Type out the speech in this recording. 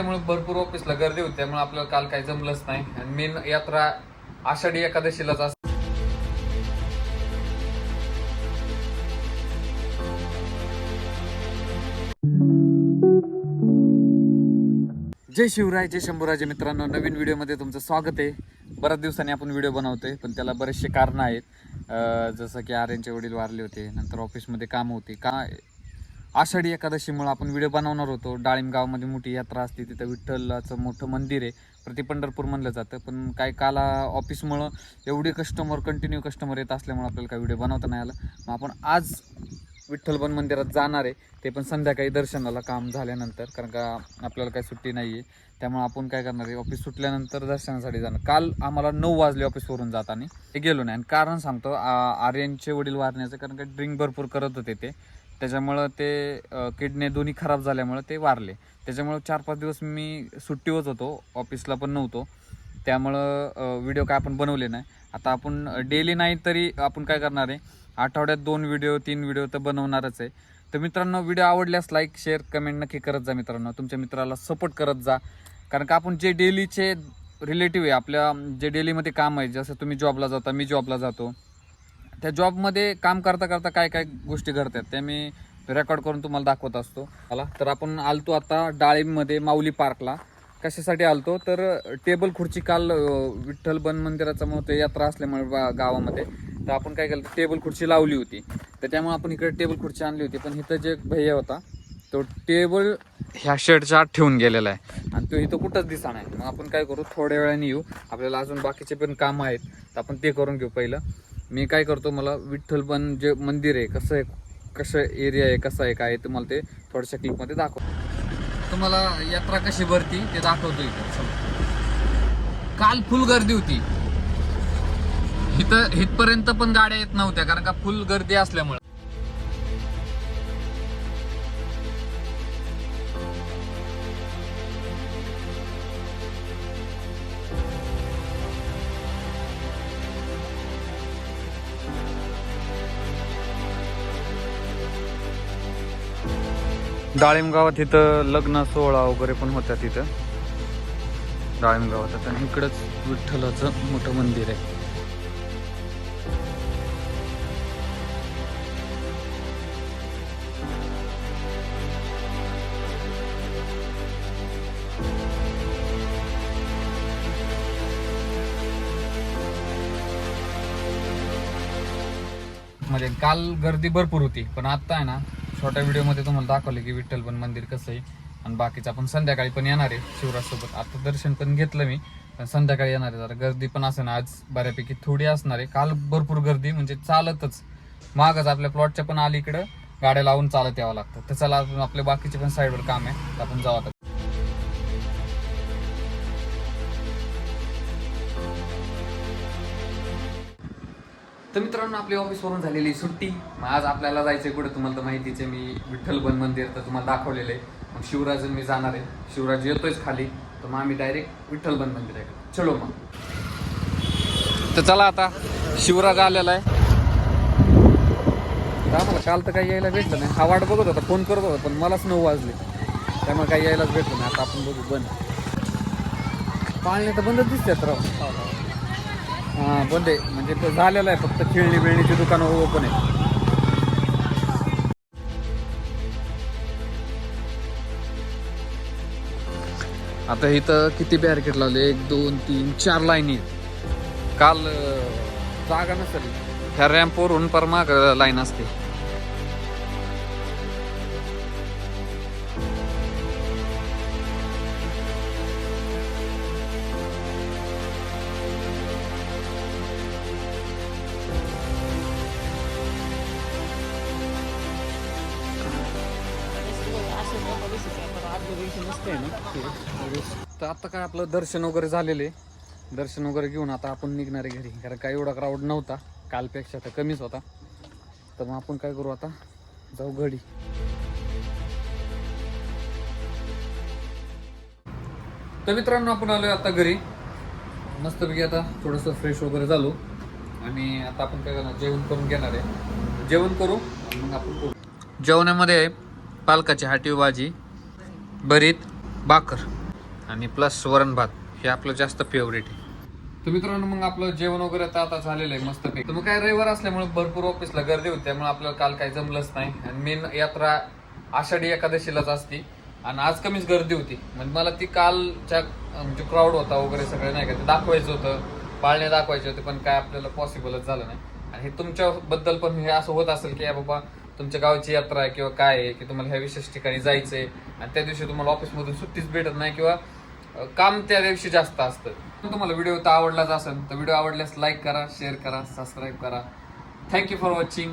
त्यामुळे भरपूर ऑफिसला गर्दी होती त्यामुळे आपल्याला काल काही जमलंच नाही. आणि मेन यात्रा आषाढी एकादशीलाच असते. जय शिवराय जय शंभूराजे मित्रांनो. नवीन व्हिडिओमध्ये तुमचं स्वागत आहे. बऱ्याच दिवसांनी आपण व्हिडिओ बनवतोय पण त्याला बरेचसे कारणं आहेत. जसं की आर्यनचे वडील वारले होते नंतर ऑफिसमध्ये काम होते. का आषाढी एकादशीमुळे आपण व्हिडिओ बनवणार होतो. डाळिंबगावमध्ये मोठी यात्रा असते. तिथं विठ्ठलाचं मोठं मंदिर आहे. प्रति पंढरपूर म्हणलं जातं. पण काय काला ऑफिसमुळं एवढे कस्टमर कंटिन्यू कस्टमर येत असल्यामुळे आपल्याला काय व्हिडिओ बनवता नाही आला. मग आपण आज विठ्ठलबन मंदिरात जाणार आहे ते पण संध्याकाळी दर्शनाला काम झाल्यानंतर कारण का आपल्याला काही सुट्टी नाही आहे त्यामुळे आपण काय करणार आहे ऑफिस सुटल्यानंतर दर्शनासाठी जाणार. काल आम्हाला नऊ वाजले ऑफिसवरून जाताना. ते गेलो नाही. आणि कारण सांगतो आर्यनचे वडील वारण्याचं कारण का ड्रिंक भरपूर करत होते ते. त्याच्यामुळं ते किडने दोन्ही खराब झाल्यामुळं ते वारले. त्याच्यामुळं चार पाच दिवस मी सुट्टीवरच होतो. ऑफिसला पण नव्हतो. त्यामुळं व्हिडिओ काय आपण बनवले नाही. आता आपण डेली नाही तरी आपण काय करणार आहे? आठवड्यात दोन व्हिडिओ तीन व्हिडिओ तर बनवणारच आहे. तर मित्रांनो व्हिडिओ आवडल्यास लाईक शेअर कमेंट नक्की करत जा मित्रांनो. तुमच्या मित्राला सपोर्ट करत जा. कारण का आपण जे डेलीचे रिलेटिव्ह आहे आपल्या जे डेलीमध्ये काम आहे जसं तुम्ही जॉबला जाता मी जॉबला जातो. त्या जॉबमध्ये काम करता करता काय काय गोष्टी घडतात त्या मी रेकॉर्ड करून तुम्हाला दाखवत असतो. मला तर आपण आलतो आता डाळिंबमध्ये माऊली पार्कला कशासाठी आलतो? तर टेबल खुर्ची काल विठ्ठल बन मंदिराचा मोठे यात्रा असल्यामुळे बा- गावामध्ये. तर आपण काय केलं टेबल खुर्ची लावली होती. तर त्यामुळे आपण इकडे टेबल खुर्ची आणली होती. पण इथं जे भैया होता तो टेबल ह्या शेडच्या आत ठेवून गेलेला आहे. आणि तो इथं कुठंच दिसा नाही. मग आपण काय करू थोड्या वेळाने येऊ. आपल्याला अजून बाकीचे पण काम आहेत. तर आपण ते करून घेऊ पहिलं. मी काय करतो मला विठ्ठल जे मंदिर आहे कसं आहे कसं एरिया आहे कसं आहे काय आहे, तुम्हाला ते थोड्याशा क्लिपमध्ये दाखव तुम्हाला यात्रा कशी भरती ते दाखवतो इथं. काल फुल गर्दी होती. इथं इथपर्यंत पण गाड्या येत नव्हत्या कारण का फुल गर्दी असल्यामुळे. डाळिंबगावात इथं लग्न सोहळा वगैरे पण होता तिथं. डाळिंबगावात आणि इकडंच विठ्ठलाचं मोठं मंदिर आहे. म्हणजे काल गर्दी भरपूर होती पण आता आहे ना छोट्या व्हिडिओमध्ये तुम्हाला दाखवलं की विठ्ठल पण मंदिर कसं आहे. आणि बाकीचं आपण संध्याकाळी पण येणार आहे शिवराजसोबत. आता दर्शन पण घेतलं मी पण संध्याकाळी येणार आहे. जरा गर्दी पण असेल आज बऱ्यापैकी थोडी असणार आहे. काल भरपूर गर्दी म्हणजे चालतच. मागच आपल्या प्लॉटच्या पण अलीकडं गाड्या लावून चालत यावं लागतं. तर चला आपण आपल्या बाकीचे पण साईडवर काम आहे. तर आपण जाऊ आता. तर मित्रांनो आपली ऑफिसवरून झालेली सुट्टी. मग आज आपल्याला जायचं आहे कुठे? तुम्हाला तर माहितीच आहे मी विठ्ठल बन मंदिर तर तुम्हाला दाखवलेलं आहे. मग शिवराज मी जाणार आहे. शिवराज येतोयच खाली. तर मग आम्ही डायरेक्ट विठ्ठल बन मंदिर आहे चलो मग. तर चला आता. शिवराज आलेला आहे. आम्हाला काल तर काही यायला भेटलं नाही. हा वाट बघत होता फोन करत होता पण मलाच नऊ वाजले. त्यामुळे काही यायलाच भेटलं नाही. आता आपण बघू बंद. पाळणे तर बंदच दिसतात राव. हा बंद आहे म्हणजे तो झालेला आहे फक्त खेळणी बिळणीची दुकानं ओपन आहे. आता इथं किती बॅरिकेड लावले? एक दोन तीन चार लाईनी काल जागा नसेल. ह्या रॅम्पवरून पर माग लाईन असते. तर आता काय आपलं दर्शन वगैरे झालेलं. आहे दर्शन वगैरे घेऊन आता आपण निघणार आहे घरी. कारण काय एवढा क्राऊड नव्हता. कालपेक्षा तर कमीच होता. तर मग आपण काय करू आता? जाऊ घडी तर मित्रांनो आपण आलोय आता घरी. मस्तपैकी आता थोडंसं फ्रेश वगैरे झालो. आणि आता आपण काय करणार? जेवण करून घेणार आहे. जेवण करू मग आपण जेवणामध्ये आहे पालकाची हाटी भाजी भरीत भाकर आणि प्लस वरण भात. हे आपलं जास्त फेवरेट आहे. तर मित्रांनो मग आपलं जेवण वगैरे तर आता झालेलं आहे मस्त तर मग काय रविवार असल्यामुळे भरपूर ऑफिसला गर्दी होती त्यामुळे आपल्याला काल काही जमलंच नाही. आणि मेन यात्रा आषाढी एकादशीलाच असती. आणि आज कमीच गर्दी होती. म्हणजे मला ती कालच्या म्हणजे क्राऊड होता वगैरे सगळं नाही का? ते दाखवायचं होतं. पाळणे दाखवायचे होते पण काय आपल्याला पॉसिबलच झालं नाही. आणि हे तुमच्याबद्दल पण हे असं होत असेल की या बाबा तुमच्या गावची यात्रा आहे किंवा काय आहे की तुम्हाला ह्या विशेष ठिकाणी जायचंय आणि त्या दिवशी तुम्हाला ऑफिसमधून सुट्टीच भेटत नाही किंवा काम त्या दिवशी जास्त असतं. तुम्हाला व्हिडिओ तर आवडलाच असेल तर व्हिडिओ आवडल्यास लाईक करा शेअर करा सबस्क्राईब करा. Thank you for watching